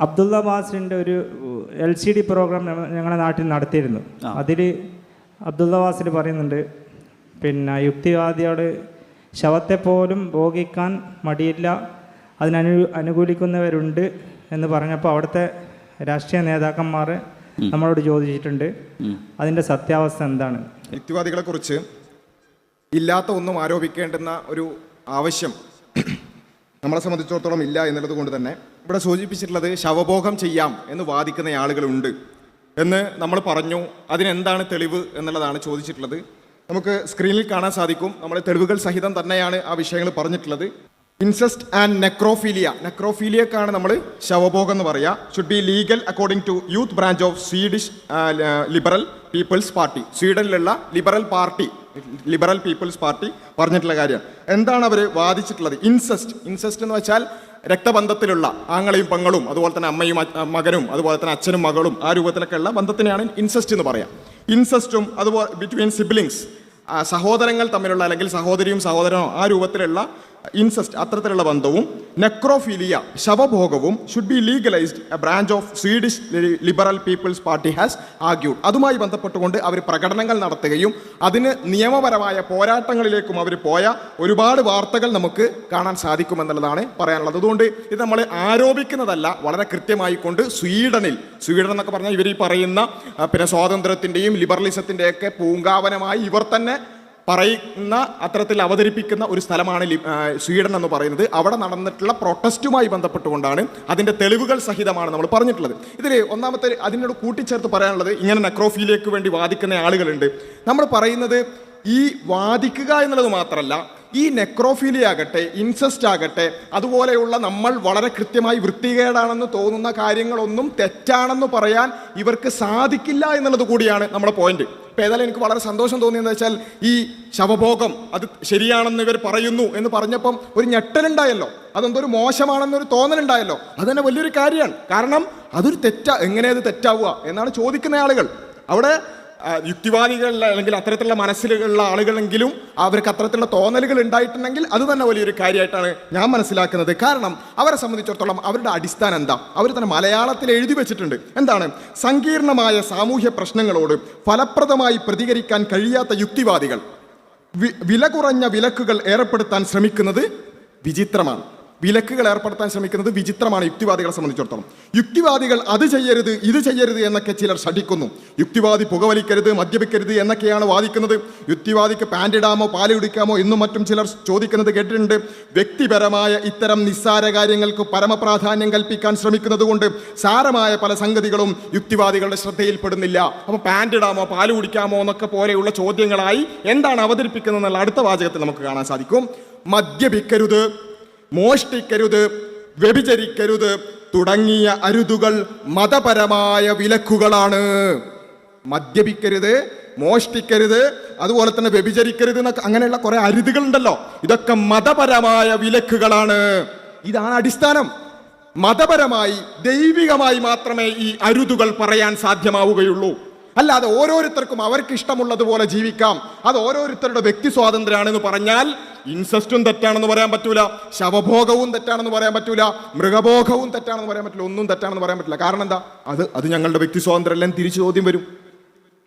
അബ്ദുള്ള വാസിന്റെ ഒരു L C D programme ഞങ്ങളുടെ നാട്ടിൽ നടത്തിയിരുന്നു. അതിൽ അബ്ദുള്ള വാസിൽ പറയുന്നുണ്ട് പിന്നെ യുക്തിവാദിയോട് ശവത്തെ പോലും ഭോഗിക്കാൻ മടിയില്ല അതിനനു അനുകൂലിക്കുന്നവരുണ്ട് എന്ന് പറഞ്ഞപ്പോൾ അവിടുത്തെ രാഷ്ട്രീയ നേതാക്കന്മാർ നമ്മളോട് ചോദിച്ചിട്ടുണ്ട് അതിന്റെ സത്യാവസ്ഥ എന്താണ്? യുക്തിവാദികളെക്കുറിച്ച് ഇല്ലാത്ത ഒന്നും ആരോപിക്കേണ്ടുന്ന ഒരു ആവശ്യം നമ്മളെ സംബന്ധിച്ചിടത്തോളം ഇല്ല എന്നുള്ളത് കൊണ്ട് തന്നെ ഇവിടെ സൂചിപ്പിച്ചിട്ടുള്ളത് ശവഭോഗം ചെയ്യാം എന്ന് വാദിക്കുന്ന ആളുകളുണ്ട് എന്ന് നമ്മൾ പറഞ്ഞു. അതിനെന്താണ് തെളിവ് എന്നുള്ളതാണ് ചോദിച്ചിട്ടുള്ളത്. നമുക്ക് സ്ക്രീനിൽ കാണാൻ സാധിക്കും. നമ്മൾ തെളിവുകൾ സഹിതം തന്നെയാണ് ആ വിഷയങ്ങൾ പറഞ്ഞിട്ടുള്ളത്. ഇൻസെസ്റ്റ് ആൻഡ് നെക്രോഫീലിയ നെക്രോഫീലിയക്കാണ് നമ്മൾ ശവഭോഗം എന്ന് പറയുക should be legal according to youth branch of Swedish Liberal People's Party സ്വീഡനിലുള്ള Liberal Party Liberal People's Party പറഞ്ഞിട്ടുള്ള കാര്യം. എന്താണ് അവർ വാദിച്ചിട്ടുള്ളത്? ഇൻസെസ്റ്റ് ഇൻസെസ്റ്റ് എന്ന് വെച്ചാൽ രക്തബന്ധത്തിലുള്ള ആങ്ങളെയും പെങ്ങളും അതുപോലെ തന്നെ അമ്മയും മകനും അതുപോലെ തന്നെ അച്ഛനും മകളും ആ രൂപത്തിലൊക്കെ ഉള്ള ബന്ധത്തിനെയാണ് ഇൻസെസ്റ്റ് എന്ന് പറയാം. ഇൻസെസ്റ്റും അതുപോലെ ബിറ്റ്വീൻ സിബ്ലിങ്സ് സഹോദരങ്ങൾ തമ്മിലുള്ള അല്ലെങ്കിൽ സഹോദരിയും സഹോദരനോ ആ രൂപത്തിലുള്ള ഇൻസെസ്റ്റ് അത്തരത്തിലുള്ള ബന്ധവും necrophilia ശവഭോഗവും should be legalized a branch of Swedish Liberal People's Party has argued അതുമായി ബന്ധപ്പെട്ടുകൊണ്ട് അവർ പ്രകടനങ്ങൾ നടത്തുകയും അതിന് നിയമപരമായ പോരാട്ടങ്ങളിലേക്കും അവർ പോയ ഒരുപാട് വാർത്തകൾ നമുക്ക് കാണാൻ സാധിക്കുമെന്നുള്ളതാണ് പറയാനുള്ളത്. അതുകൊണ്ട് ഇത് നമ്മൾ ആരോപിക്കുന്നതല്ല വളരെ കൃത്യമായി കൊണ്ട് സ്വീഡനിൽ സ്വീഡൻ എന്നൊക്കെ പറഞ്ഞാൽ ഇവർ ഈ പറയുന്ന പിന്നെ സ്വാതന്ത്ര്യത്തിന്റെയും ലിബറലിസത്തിന്റെയൊക്കെ പൂങ്കാവനമായി ഇവർ തന്നെ പറയുന്ന അത്തരത്തിൽ അവതരിപ്പിക്കുന്ന ഒരു സ്ഥലമാണ് സ്വീഡൻ എന്ന് പറയുന്നത്. അവിടെ നടന്നിട്ടുള്ള പ്രൊട്ടസ്റ്റുമായി ബന്ധപ്പെട്ടുകൊണ്ടാണ് അതിന്റെ തെളിവുകൾ സഹിതമാണ് നമ്മൾ പറഞ്ഞിട്ടുള്ളത്. ഇതിൽ ഒന്നാമത്തെ അതിനോട് കൂട്ടിച്ചേർത്ത് പറയാനുള്ളത് ഇങ്ങനെ നെക്രോഫീലിയക്ക് വേണ്ടി വാദിക്കുന്ന ആളുകളുണ്ട്. നമ്മൾ പറയുന്നത് ഈ വാദിക്കുക എന്നുള്ളത് മാത്രമല്ല ഈ നെക്രോഫീലിയ ആകട്ടെ ഇൻസെസ്റ്റ് ആകട്ടെ അതുപോലെയുള്ള നമ്മൾ വളരെ കൃത്യമായി വൃത്തികേടാണെന്ന് തോന്നുന്ന കാര്യങ്ങളൊന്നും തെറ്റാണെന്ന് പറയാൻ ഇവർക്ക് സാധിക്കില്ല എന്നുള്ളത് കൂടിയാണ് നമ്മുടെ പോയിന്റ് ഇപ്പം ഏതായാലും എനിക്ക് വളരെ സന്തോഷം തോന്നിയെന്ന് വെച്ചാൽ ഈ ശവഭോഗം അത് ശരിയാണെന്ന് ഇവർ പറയുന്നു എന്ന് പറഞ്ഞപ്പം ഒരു ഞെട്ടലുണ്ടായല്ലോ. അതെന്തോ ഒരു മോശമാണെന്നൊരു തോന്നലുണ്ടായല്ലോ. അത് തന്നെ വലിയൊരു കാര്യമാണ്. കാരണം അതൊരു തെറ്റാ എങ്ങനെ അത് തെറ്റാവുക എന്നാണ് ചോദിക്കുന്ന ആളുകൾ. അവിടെ യുക്തിവാദികളിൽ അല്ലെങ്കിൽ അത്തരത്തിലുള്ള മനസ്സിലുള്ള ആളുകളെങ്കിലും അവർക്ക് അത്തരത്തിലുള്ള തോന്നലുകൾ ഉണ്ടായിട്ടുണ്ടെങ്കിൽ അത് തന്നെ വലിയൊരു കാര്യമായിട്ടാണ് ഞാൻ മനസ്സിലാക്കുന്നത്. കാരണം അവരെ സംബന്ധിച്ചിടത്തോളം അവരുടെ അടിസ്ഥാനം എന്താ? അവർ തന്നെ മലയാളത്തിൽ എഴുതി വെച്ചിട്ടുണ്ട്. എന്താണ്? സങ്കീർണമായ സാമൂഹ്യ പ്രശ്നങ്ങളോട് ഫലപ്രദമായി പ്രതികരിക്കാൻ കഴിയാത്ത യുക്തിവാദികൾ. വില കുറഞ്ഞ വിലക്കുകൾ ഏർപ്പെടുത്താൻ ശ്രമിക്കുന്നത് വിചിത്രമാണ്. വിലക്കുകൾ ഏർപ്പെടുത്താൻ ശ്രമിക്കുന്നത് വിചിത്രമാണ് യുക്തിവാദികളെ സംബന്ധിച്ചിടത്തോളം. യുക്തിവാദികൾ അത് ചെയ്യരുത് ഇത് ചെയ്യരുത് എന്നൊക്കെ ചിലർ ശഠിക്കുന്നു. യുക്തിവാദി പുകവലിക്കരുത് മദ്യപിക്കരുത് എന്നൊക്കെയാണ് വാദിക്കുന്നത്. യുക്തിവാദിക്ക് പാന്റ് ഇടാമോ പാൽ കുടിക്കാമോ എന്നും മറ്റും ചിലർ ചോദിക്കുന്നത് കേട്ടിട്ടുണ്ട്. വ്യക്തിപരമായ ഇത്തരം നിസ്സാര കാര്യങ്ങൾക്ക് പരമപ്രാധാന്യം കൽപ്പിക്കാൻ ശ്രമിക്കുന്നത് കൊണ്ട് സാരമായ പല സംഗതികളും യുക്തിവാദികളുടെ ശ്രദ്ധയിൽപ്പെടുന്നില്ല. അപ്പോൾ പാന്റ് ഇടാമോ പാൽ കുടിക്കാമോ എന്നൊക്കെ പോലെയുള്ള ചോദ്യങ്ങളായി എന്താണ് അവതരിപ്പിക്കുന്നത് എന്നുള്ള അടുത്ത വാചകത്തിൽ നമുക്ക് കാണാൻ സാധിക്കും. മദ്യപിക്കരുത് മോഷ്ടിക്കരുത് വ്യഭിചരിക്കരുത് തുടങ്ങിയ അരുതുകൾ മതപരമായ വിലക്കുകളാണ്. മദ്യപിക്കരുത് മോഷ്ടിക്കരുത് അതുപോലെ തന്നെ വ്യഭിചരിക്കരുത് എന്നൊക്കെ അങ്ങനെയുള്ള കുറെ അരുതുകളുണ്ടല്ലോ. ഇതൊക്കെ മതപരമായ വിലക്കുകളാണ്. ഇതാണ് അടിസ്ഥാനം. മതപരമായി ദൈവികമായി മാത്രമേ ഈ അരുതുകൾ പറയാൻ സാധ്യമാവുകയുള്ളൂ. അല്ലാതെ ഓരോരുത്തർക്കും അവർക്ക് ഇഷ്ടമുള്ളതുപോലെ ജീവിക്കാം. അത് ഓരോരുത്തരുടെ വ്യക്തി സ്വാതന്ത്ര്യമാണെന്ന് പറഞ്ഞാൽ ഇൻസെസ്റ്റും തെറ്റാണെന്ന് പറയാൻ പറ്റൂല. ശവഭോഗവും തെറ്റാണെന്ന് പറയാൻ പറ്റൂല. മൃഗഭോഗവും തെറ്റാണെന്ന് പറയാൻ പറ്റില്ല ഒന്നും തെറ്റാണെന്ന് പറയാൻ പറ്റില്ല കാരണം എന്താ? അത് അത് ഞങ്ങളുടെ വ്യക്തി സ്വാതന്ത്ര്യം തിരിച്ചു ചോദ്യം വരും.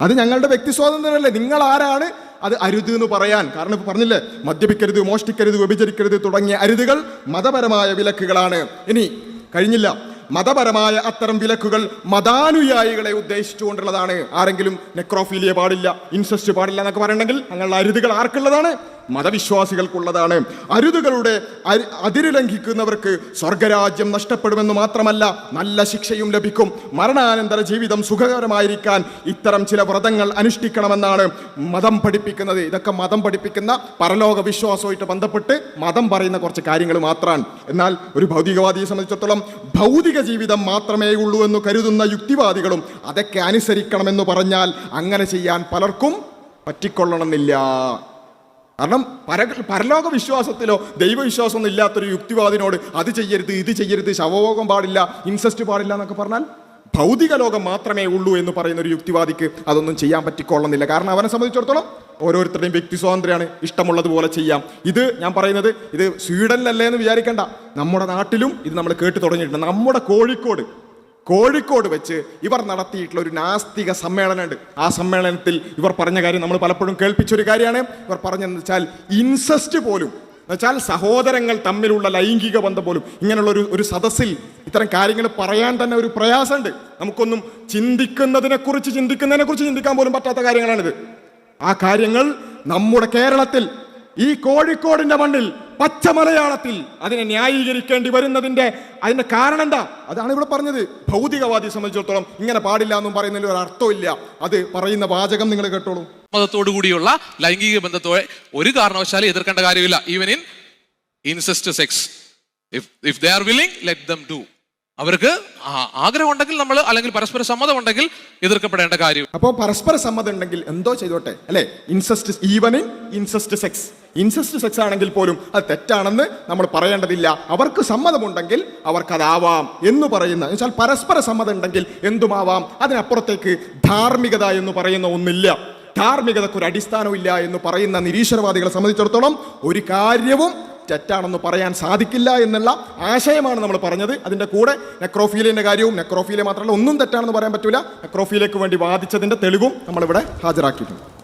അത് ഞങ്ങളുടെ വ്യക്തി സ്വാതന്ത്ര്യമല്ലേ? നിങ്ങൾ ആരാണ്? അത് അരുത് എന്ന് പറയാൻ. കാരണം ഇപ്പൊ പറഞ്ഞില്ലേ? മദ്യപിക്കരുത് മോഷ്ടിക്കരുത് വ്യഭിചരിക്കരുത് തുടങ്ങിയ അരുതുകൾ മതപരമായ വിലക്കുകളാണ്. ഇനി കഴിഞ്ഞില്ല. മതപരമായ അത്തരം വിലക്കുകൾ മതാനുയായികളെ ഉദ്ദേശിച്ചുകൊണ്ടുള്ളതാണ്. ആരെങ്കിലും നെക്രോഫീലിയ പാടില്ല ഇൻസെസ്റ്റ് പാടില്ല എന്നൊക്കെ പറയണമെങ്കിൽ അങ്ങനെയുള്ള അരുതുകൾ ആർക്കുള്ളതാണ്? മതവിശ്വാസികൾക്കുള്ളതാണ്. അരുതുകളുടെ അരി- അതിര് ലംഘിക്കുന്നവർക്ക് സ്വർഗരാജ്യം നഷ്ടപ്പെടുമെന്ന് മാത്രമല്ല നല്ല ശിക്ഷയും ലഭിക്കും. മരണാനന്തര ജീവിതം സുഖകരമായിരിക്കാൻ ഇത്തരം ചില വ്രതങ്ങൾ അനുഷ്ഠിക്കണമെന്നാണ് മതം പഠിപ്പിക്കുന്നത്. ഇതൊക്കെ മതം പഠിപ്പിക്കുന്ന പരലോക വിശ്വാസവുമായിട്ട് ബന്ധപ്പെട്ട് മതം പറയുന്ന കുറച്ച് കാര്യങ്ങൾ മാത്രമാണ്. എന്നാൽ ഒരു ഭൗതികവാദിയെ സംബന്ധിച്ചിടത്തോളം ഭൗതിക ജീവിതം മാത്രമേ ഉള്ളൂ എന്ന് കരുതുന്ന യുക്തിവാദികളും അതൊക്കെ അനുസരിക്കണമെന്ന് പറഞ്ഞാൽ അങ്ങനെ ചെയ്യാൻ പലർക്കും പറ്റിക്കൊള്ളണമെന്നില്ല. കാരണം പര പരലോക വിശ്വാസത്തിലോ ദൈവവിശ്വാസമൊന്നും ഇല്ലാത്തൊരു യുക്തിവാദിനോട് അത് ചെയ്യരുത് ഇത് ചെയ്യരുത് ശവഭോഗം പാടില്ല ഇൻസെസ്റ്റ് പാടില്ല എന്നൊക്കെ പറഞ്ഞാൽ ഭൗതിക ലോകം മാത്രമേ ഉള്ളൂ എന്ന് പറയുന്ന ഒരു യുക്തിവാദിക്ക് അതൊന്നും ചെയ്യാൻ പറ്റിക്കൊള്ളുന്നില്ല. കാരണം അവനെ സംബന്ധിച്ചിടത്തോളം ഓരോരുത്തരുടെയും വ്യക്തി സ്വാതന്ത്ര്യമാണ് ഇഷ്ടമുള്ളതുപോലെ ചെയ്യാം. ഇത് ഞാൻ പറയുന്നത് ഇത് സ്വീഡനിലല്ലേ എന്ന് വിചാരിക്കേണ്ട. നമ്മുടെ നാട്ടിലും ഇത് നമ്മൾ കേട്ട് തുടങ്ങിയിട്ടുണ്ട്. നമ്മുടെ കോഴിക്കോട് കോഴിക്കോട് വെച്ച് ഇവർ നടത്തിയിട്ടുള്ള ഒരു നാസ്തിക സമ്മേളനമുണ്ട്. ആ സമ്മേളനത്തിൽ ഇവർ പറഞ്ഞ കാര്യം നമ്മൾ പലപ്പോഴും കേൾപ്പിച്ചൊരു കാര്യമാണ്. ഇവർ പറഞ്ഞതെന്ന് വെച്ചാൽ ഇൻസെസ്റ്റ് പോലും എന്നുവെച്ചാൽ സഹോദരങ്ങൾ തമ്മിലുള്ള ലൈംഗിക ബന്ധം പോലും ഇങ്ങനെയുള്ള ഒരു ഒരു സദസ്സിൽ ഇത്തരം കാര്യങ്ങൾ പറയാൻ തന്നെ ഒരു പ്രയാസമുണ്ട്. നമുക്കൊന്നും ചിന്തിക്കുന്നതിനെക്കുറിച്ച് ചിന്തിക്കുന്നതിനെക്കുറിച്ച് ചിന്തിക്കാൻ പോലും പറ്റാത്ത കാര്യങ്ങളാണിത്. ആ കാര്യങ്ങൾ നമ്മുടെ കേരളത്തിൽ ഈ കോഴിക്കോടിന്റെ മണ്ണിൽ പച്ച മലയാളത്തിൽ അതിനെ ന്യായീകരിക്കേണ്ടി വരുന്നതിന്റെ അതിന്റെ കാരണം എന്താ അതാണ് ഇവിടെ പറഞ്ഞത്. ഭൗതികവാദിയെ സംബന്ധിച്ചിടത്തോളം ഇങ്ങനെ പാടില്ല എന്നും പറയുന്നതിൽ ഒരു അർത്ഥമില്ല അത് പറയുന്ന വാചകം നിങ്ങൾ കേട്ടോളൂ. മതത്തോടു കൂടിയുള്ള ലൈംഗിക ബന്ധത്തോടെ ഒരു കാരണവശാലും എതിർക്കേണ്ട കാര്യമില്ല. Even in incest sex if if they are willing let them do അവർക്ക് ആഗ്രഹം ഉണ്ടെങ്കിൽ നമ്മൾ അല്ലെങ്കിൽ പരസ്പര സമ്മതം ഉണ്ടെങ്കിൽ എതിർക്കപ്പെടേണ്ട കാര്യം. അപ്പോൾ പരസ്പര സമ്മതം ഉണ്ടെങ്കിൽ എന്തോ ചെയ്തോട്ടെ? അല്ലെ? Incest even in incest sex incest sex ആണെങ്കിൽ പോലും അത് തെറ്റാണെന്ന് നമ്മൾ പറയേണ്ടതില്ല. അവർക്ക് സമ്മതമുണ്ടെങ്കിൽ അവർക്കതാവാം എന്ന് പറയുന്ന എന്നുവെച്ചാൽ പരസ്പര സമ്മതം ഉണ്ടെങ്കിൽ എന്തുമാവാം? അതിനപ്പുറത്തേക്ക് ധാർമ്മികത എന്ന് പറയുന്ന ഒന്നില്ല. ധാർമ്മികതയ്ക്ക് ഒരു അടിസ്ഥാനമില്ല എന്ന് പറയുന്ന നിരീശ്വരവാദികളെ സംബന്ധിച്ചിടത്തോളം ഒരു കാര്യവും തെറ്റാണെന്ന് പറയാൻ സാധിക്കില്ല എന്നുള്ള ആശയമാണ് നമ്മൾ പറഞ്ഞത്. അതിന്റെ കൂടെ നെക്രോഫീലിന്റെ കാര്യവും നെക്രോഫീലെ മാത്രമല്ല ഒന്നും തെറ്റാണെന്ന് പറയാൻ പറ്റില്ല നെക്രോഫീലേക്ക് വേണ്ടി വാദിച്ചതിന്റെ തെളിവും നമ്മളിവിടെ ഹാജരാക്കിയിട്ടുണ്ട്.